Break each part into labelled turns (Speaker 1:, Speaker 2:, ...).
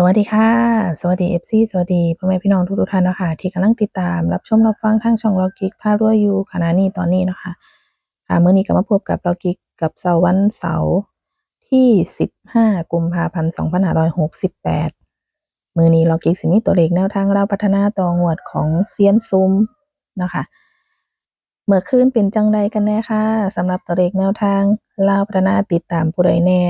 Speaker 1: สวัสดีค่ะ สวัสดี FC สวัสดีพ่อแม่พี่น้องทุกๆท่านนะคะที่กำลังติดตามรับชมรับฟังทางช่องล็อกกิกพารวยยูขณะนี้ตอนนี้นะคะค่ะมื้อนี้ก็มาพบกับล็อกกิกกับเสาร์วันเสาร์ที่ 15 กุมภาพันธ์ 2568 มื้อนี้ล็อกกิกสิมีตัวเลขแนวทางเราพัฒนาต่องวดของเซียนซุมนะคะเมื่อคืนเป็นจังใดกันแน่ค่ะสำหรับตัวเลขแนวทางเลาพัฒนาติดตามผู้ใดแน่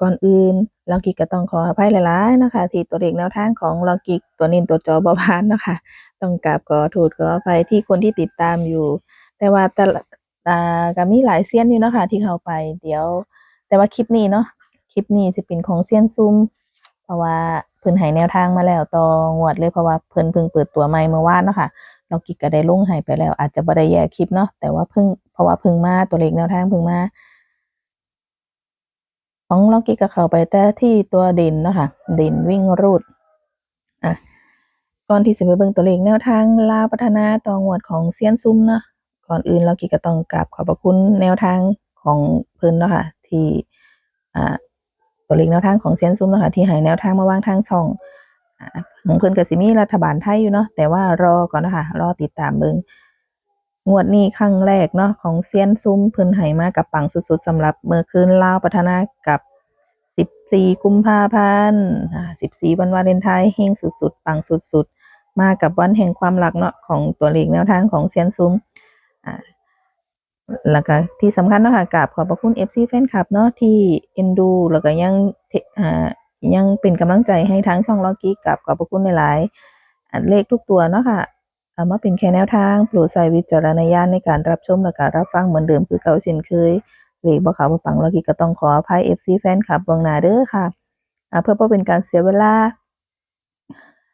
Speaker 1: ก่อนอื่นลองกิกก็ต้องขออภัยหลายๆนะคะที่ตัวเลขแนวทางของลองกิกตัวนินตัวจอบพานนะคะต้องกราบขอโทษขออภัยที่คนที่ติดตามอยู่ แต่ว่าแต่ก็มีหลายเซียนอยู่นะคะที่เข้าไปเดี๋ยว แต่ว่าคลิปนี้เนาะคลิปนี้สิเป็นของเซียนซุมเพราะว่าเพิ่นให้แนวทางมาแล้วต่องวดเลยเพราะว่าเพิ่นเพิ่งเปิดตัวใหม่เมื่อวานเนาะค่ะลองกิกก็ได้ลงให้ไปแล้ว อาจจะบ่ได้แยกคลิปเนาะแต่ว่าเพิ่งเพราะว่าเพิ่งมาตัวเลขแนวทางเพิ่งมา ของล็อกกี้ก็เข้าไปแต่ที่ตัวด่นเนาะค่ะด่นวิ่งรูดอะก่อนที่จะไปเบิ่งตัวเลขแนวทางลาพัฒนาต่องวดของเซียนซุ่มเนาะก่อนอื่นล็อกกี้ก็ต้องกราบขอบพระคุณแนวทางของเพิ่นเนาะค่ะที่อ่าตัวเลขแนวทางของเซียนซุ่มเนาะค่ะที่ให้แนวทางมาวางทางช่องอ่าของเพิ่นก็สิมีรัฐบาลไทยอยู่เนาะแต่ว่ารอก่อนเนาะคะรอติดตามเบิ่ง งวดนี้ครั้งแรกเนาะของเซียนซุ้มเพิ่นให้มากับปังสุดๆสำหรับเมื่อคืนลาวพัฒนากับ 14 กุมภาพันธ์14 วันวาเลนไทน์เฮงสุดๆ ปังสุดๆ มากับวันแห่งความรักเนาะของตัวเลขแนวทางของเซียนซุ้มอ่าแล้วก็ที่สำคัญเนาะค่ะกราบขอบพระคุณ FC แฟนคลับเนาะที่เอ็นดูแล้วก็ยังอ่ายังเป็นกำลังใจให้ทั้งช่องล็อกกี้กับขอบพระคุณหลายๆเลขทุกตัวเนาะค่ะ เอามาเป็นแค่แนวทางโปรดใช้วิจารณญาณในการรับชมและการรับฟังเหมือนเดิมคือเก่าเช่นเคยเลขบ่เขาวบ่ปังแล้วกี้ก็ต้องขออภัย FC แฟนคลับเบื้องหน้าเด้อค่ะอ่าเพื่อบ่เป็นการเสียเวลา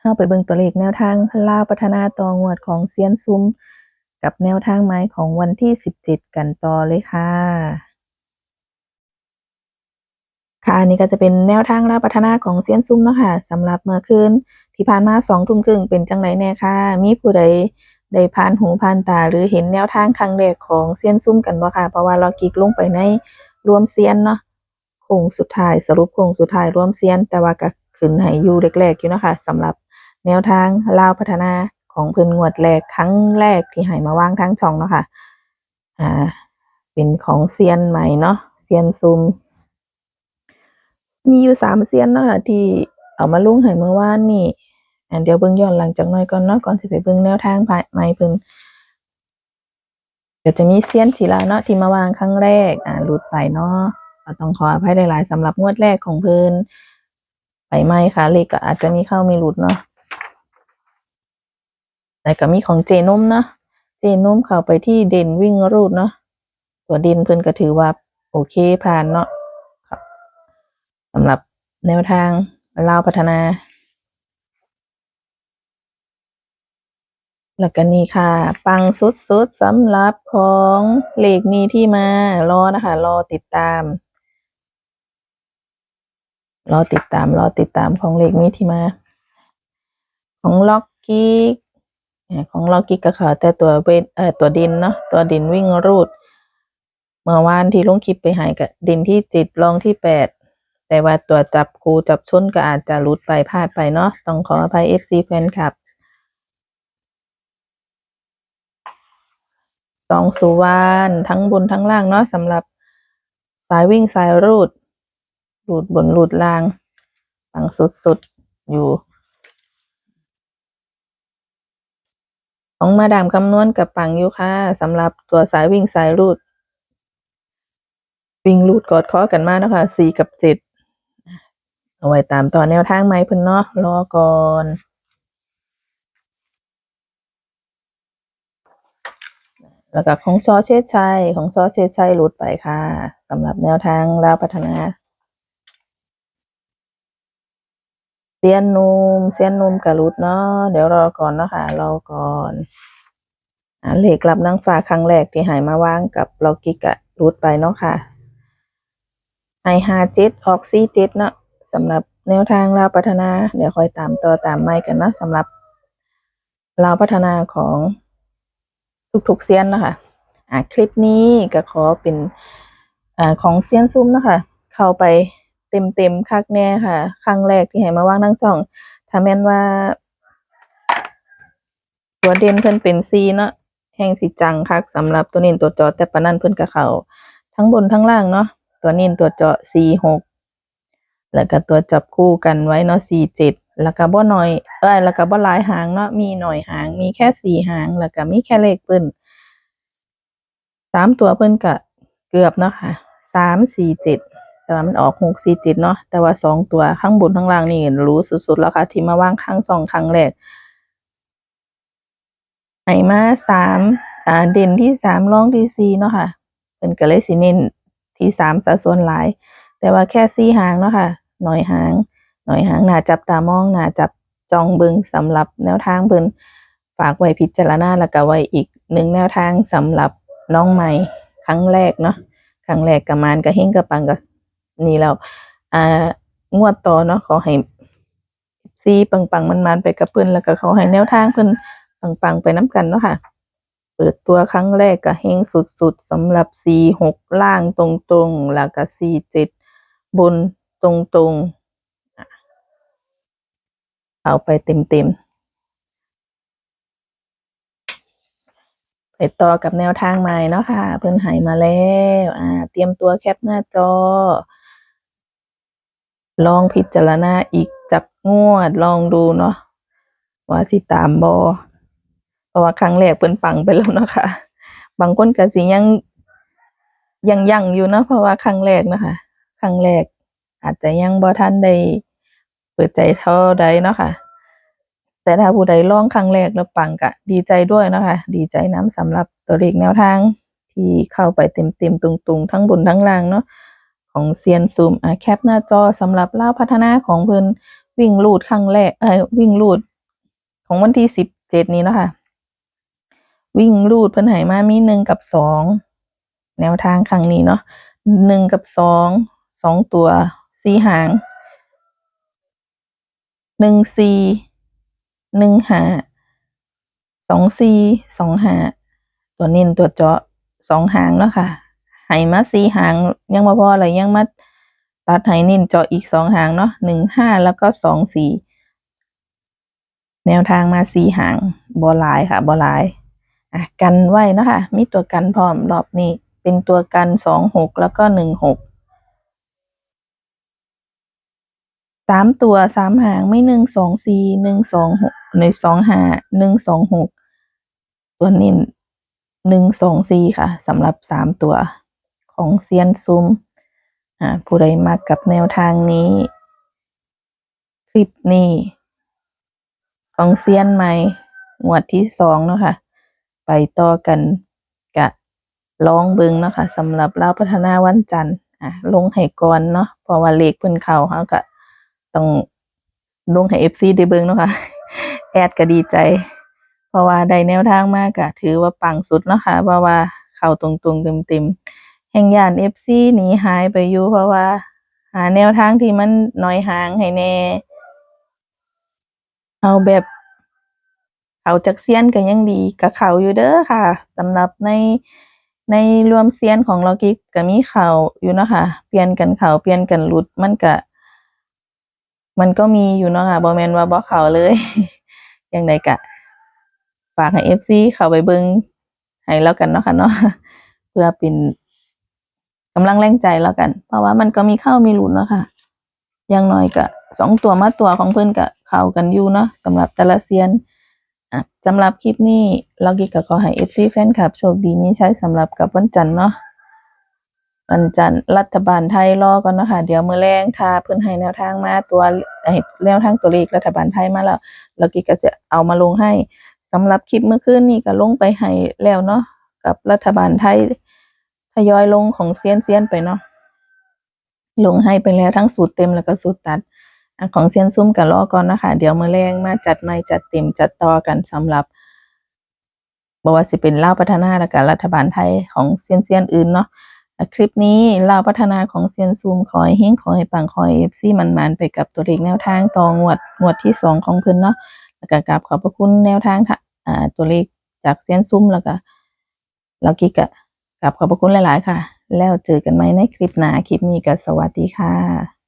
Speaker 1: เฮาไปเบิ่งตัวเลขแนวทางลาวพัฒนาต่องวดของเซียนซุมกับแนวทางไม้ของวันที่ 17 กันต่อเลยค่ะ ค่ะอันนี้ก็จะเป็นแนวทางลาวพัฒนาของเซียนซุมเนาะค่ะสำหรับเมื่อคืน ที่ผ่านมาสองทุ่มครึ่งเป็นจังไรแน่ค่ะ มีผู้ใดได้ผ่านหูผ่านตา หรือเห็นแนวทางครั้งแรกของเซียนซุ่มกันบ่ค่ะ เพราะว่าเรากิกลงไปในรวมเซียนเนาะโค้งสุดท้ายสรุปโค้งสุดท้ายรวมเซียน แต่ว่าก็ขึ้นให้อยู่แรกๆอยู่เนาะค่ะสำหรับแนวทางลาวพัฒนาของเพิ่นงวดแรกครั้งแรกที่ให้มาว่างทางช่องเนาะค่ะอ่าเป็นของเซียนใหม่เนาะเซียนซุมมีอยู่สามเซียนเนาะค่ะที่เอามาลงให้เมื่อวานนี่ อันเดี๋ยวเบิ่งย้อนหลังจากน่อยก่อนเนาะก่อนสิไปเบิ่งแนวทางภายใหม่เพิ่นเดี๋ยวจะมีเซียนทีละเนาะที่มาวางครั้งแรก อ่าหลุดไปเนาะต้องขออภัยหลายๆสำหรับงวดแรกของเพิ่นไปใหม่ค่ะเลขก็อาจจะมีเข้ามีหลุดเนาะแต่ก็มีของเจนุ่มเนาะเจนุ่มเข้าไปที่เด่นวิ่งรูดเนาะตัวเด่นเพิ่นก็ถือว่าโอเคผ่านเนาะสำหรับแนวทางลาวพัฒนา แล้วก็นี่ค่ะ ปังสุดๆสำหรับของเหลขมีที่มารอนะคะ รอติดตาม รอติดตาม รอติดตามของเหลขมีที่มา ของล็อกกิกของล็อกกิกก็ค่ะแต่ตัวเวทเอ่อตัวดินเนาะตัวดินวิ่งรูด เมื่อวานที่ลุงคลิปไปหายกับดินที่จิตรองที่แปดแต่ว่าตัวจับคูจับชนก็อาจจะหลุดไปพลาดไปเนาะต้องขออภัย FC แฟนคลับ สองสุวรรณทั้งบนทั้งล่างเนาะสำหรับสายวิ่งสายรูด รูดบนรูดล่างปังสุดๆ อยู่ ของมาดามคำนวณกับปังอยู่ค่ะสำหรับตัวสายวิ่งสายรูด วิ่งรูดกอดคอกันมากนะคะสี่กับเจ็ดเอาไว้ตามต่อแนวทางไหมเพิ่นเนาะรอก่อน แล้วก็ของซอเชษชัยของซอเชษชัยหลุดไปค่ะสำหรับแนวทางลาวพัฒนาเซียนนุมเซียนนุมกับหลุดเนาะเดี๋ยวรอก่อนเนาะค่ะรอก่อนอ่าเหลขรับนางฟ้าครั้งแรกที่หายมาวางกับลอกิกะหลุดไปเนาะค่ะไอฮาเจ็ดออกซีเจ็ดเนาะสำหรับแนวทางลาวพัฒนา เดี๋ยวคอยตามต่อตามไม่กันเนาะสำหรับลาพัฒนาของ ทุกๆเซียนนะคะอ่าคลิปนี้ก็ขอเป็นอ่าของเซียนซุ่มนะคะเข้าไปเต็มเต็มๆคักแน่ค่ะ ครั้งแรกที่ให้มาว่างทั้งสองถ้าแม่นว่าตัวเด่นเพิ่นเป็นซีเนาะแห่งสิจังคักสำหรับตัวน้นตัวจาะแต่ปานนั้นเพิ่นก็เขาทั้งบนทั้งล่างเนาะตัวน้นตัวเจาะ4 6แล้วก็ตัวจับคู่กันไว้เนาะ4 7 แล้วก็บ่น้อยเอ้ยแล้วก็บ่หลายหางเนาะมีหน่อยหาง มีแค่สี่หาง แล้วก็มีแค่เลขเพิ่นสามตัวเพิ่นก็เกือบเนาะค่ะสามสี่เจ็ดแต่ว่ามันออกหกสี่เจ็ดเนาะแต่ว่าสองตัวข้างบนข้างล่างนี่รู้สุดๆแล้วค่ะ ที่มาว่างข้างสองครั้งแรกไหมาสามอ่าเด่นที่สามรองที่สี่เนาะค่ะเป็นก็เลยสิเน้นที่สามสัดส่วนหลาย แต่ว่าแค่สี่หางเนาะค่ะหน่อยหาง หน่อยหางหนาจับตามองหนาจับจองเบิงสำหรับแนวทางเพิ่นฝากไว้พิจารณาแล้วก็ไว้อีกหนึ่งแนวทางสำหรับน้องใหม่ครั้งแรกเนาะครั้งแรกกับมานกับเฮงกับปังกับนี่แล้วอ่างวดต่อเนาะขอให้ซีปังปังมันมันไปกับเพิ่อนแล้วก็เขาให้แนวทางเพิ่อนปังปังไปน้กันเนาะค่ะ เปิดตัวครั้งแรกก็เฮงสุดๆสำหรับ C หกล่างตรงๆ แล้วก็ C เจ็ดบนตรงๆ เอาไปเต็มๆไปต่อกับแนวทางใหม่เนาะค่ะ เพิ่นให้มาแล้ว อ่า เตรียมตัวแคปหน้าจอ ลองพิจารณาอีกจับงวดลองดูเนาะว่าสิตามบอเพราะว่าครั้งแรกเพิ่นปังไปแล้วเนาะค่ะ บางคนก็สิยังยังยังอยู่นะเพราะว่าครั้งแรกเนาะคะครั้งแรกอาจจะยังบ่ทันได้ ปิดใจเท่าใดเนาะค่ะ แต่ถ้าผู้ใดลองครั้งแรกแล้วปังก็ดีใจด้วยเนาะค่ะ ดีใจน้ำสำหรับตัวเลขแนวทาง ที่เข้าไปเต็มๆตรงๆ ทั้งบนทั้งล่างเนาะของเซียนซูมอะแคปหน้าจอสำหรับเล่าพัฒนาของเพิ่นวิ่งลูดครั้งแรกเอ้ยวิ่งลูดของวันที่สิบเจ็ดนี้เนาะคะวิ่งลูดเพิ่นให้มามีหนึ่งกับสองแนวทางครั้งนี้เนาะหนึ่งกับสองสองตัวสี่หาง หนึ่งสี่หนึ่งหาสองสี่สองหาตัวน้นตัวเจาะสองหางเนาะค่ะไหมาสี่หางยังมาพออะไรยังมาตัดไหนินเจาะอีกสองหางเนาะหนึ่งห้าแล้วก็สองสี่แนวทางมาสี่หางบอลายค่ะบอลายอะกันไว้เนาะคะมีตัวกันพร้อมรอบนี้เป็นตัวกันสองหกแล้วก็หนึ่งหก สามตัวสามหางไม่หนึ่งสองสี่หนึ่งสองหกในสองหาหนึ่งสองหกตัวนี้หนึ่งสองสี่ค่ะสำหรับสามตัวของเซียนซุมอ่าผู้ใดมากับแนวทางนี้ คลิปนี้ของเซียนใหม่งวดที่สองเนาะค่ะ ไปต่อกันกะลองเบิงเนาะค่ะสำหรับเล่าพัฒนาวันจันทร์อะลงให้ก่อนเนาะเพราะว่าเลขเพิ่นเขาเฮาก็ ต้องลงให้ FC ได้เบิงเนาะค่ะแอดก็ดีใจ เพราะว่าได้แนวทางมากก็ถือว่าปังสุดเนาะค่ะเพราะว่าเข้าตรงๆเต็มๆแห่งยาน FC หนีหายไปอยู่เพราะว่า หาแนวทางที่มันน้อยหางให้แน่ เอาแบบเขาจากเซียนก็ยังดีกับเขาอยู่เด้อค่ะสำหรับในในรวมเซียนของเรากิกก็มีเขาอยู่เนาะค่ะเปลี่ยนกันเขาเปลี่ยนกันหลุดมันก็ มันก็มีอยู่เนาะค่ะบ่แมนว่าบ่เขาเลย อย่างใดก็ฝากให้ FC เข้าไปเบิ่งให้แล้วกันเนาะค่ะเนาะเพื่อเป็นกำลังแรงใจแล้วกัน เพราะว่ามันก็มีเข้ามีหลุดเนาะค่ะอย่างน้อยก็สองตัวมาตัวของเพิ่อนก็เข้ากันอยู่เนาะสำหรับแต่ละเซียนอะสำหรับคลิปนี้เรากิกก็ขอให้ FC แฟนคลับโชคดีมีใช้สำหรับกับวันจันทร์เนาะ วันจันทร์รัฐบาลไทยรอก่อนนะคะ เดี๋ยวมื้อแรงถ้าเพิ่อนให้แนวทางมาตัวให้แนวทางตัวเลขรัฐบาลไทยมาแล้วเรากิก็จะเอามาลงให้สำหรับคลิปเมื่อคืนนี้ก็ลงไปให้แล้วเนาะกับรัฐบาลไทยทยอยลงของเซียนเซียนไปเนาะลงให้ไปแล้วทั้งสูตรเต็มแล้วก็สูตรตัดของเซียนซุ่มกับรอก่อนนะคะ เดี๋ยวมือแรงมาจัดใหม่จัดเต็มจัดต่อกันสำหรับบอกว่าสิเป็นเล่าพัฒนาและกับรัฐบาลไทยของเซียนเซียนอื่นเนาะ คลิปนี้เล่าวพัฒนาของเซียนซูมขอยเฮงขอให้ปังขอยเอฟซีมันมันไปกับตัวเลขแนวทางต่องวดงวดที่สองของเพิ่นเนาะแล้วก็กราบขอบพระคุณแนวทางค่ะอ่าตัวเลขจากเซียนซุ่มแล้วก็เรากิกะกราบขอบพระคุณหลาย ๆ ค่ะ แล้วเจอกันไหมในคลิปหน้าคลิปนี้ก็สวัสดีค่ะ